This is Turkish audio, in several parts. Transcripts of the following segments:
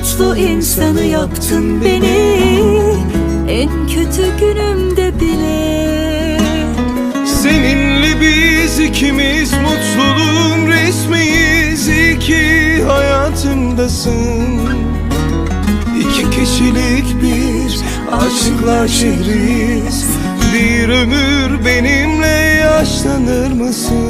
Mutlu insanı yaptın beni. En kötü günümde bile. Seninle biz ikimiz mutluluğun resmiyiz. İyi ki hayatımdasın. İki kişilik bir aşıklar şehriyiz Bir ömür benimle yaşlanır mısın?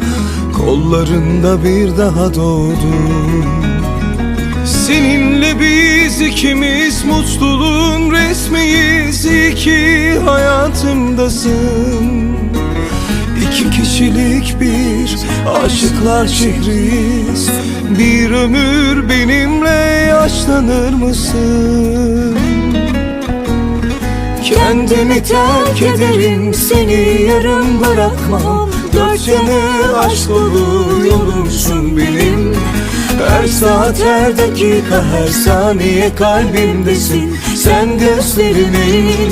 Kollarında bir daha doğdum Seninle biz ikimiz mutluluğun resmiyiz. İyi ki hayatımdasın. İki kişilik bir aşıklar şehriyiz. Bir ömür benimle yaşlanır mısın? Kendimi terk ederim seni yarım bırakmam Dört yanı aşk dolu yolumsun benim. Her saat her dakika her saniye kalbimdesin. Sen gözlerimin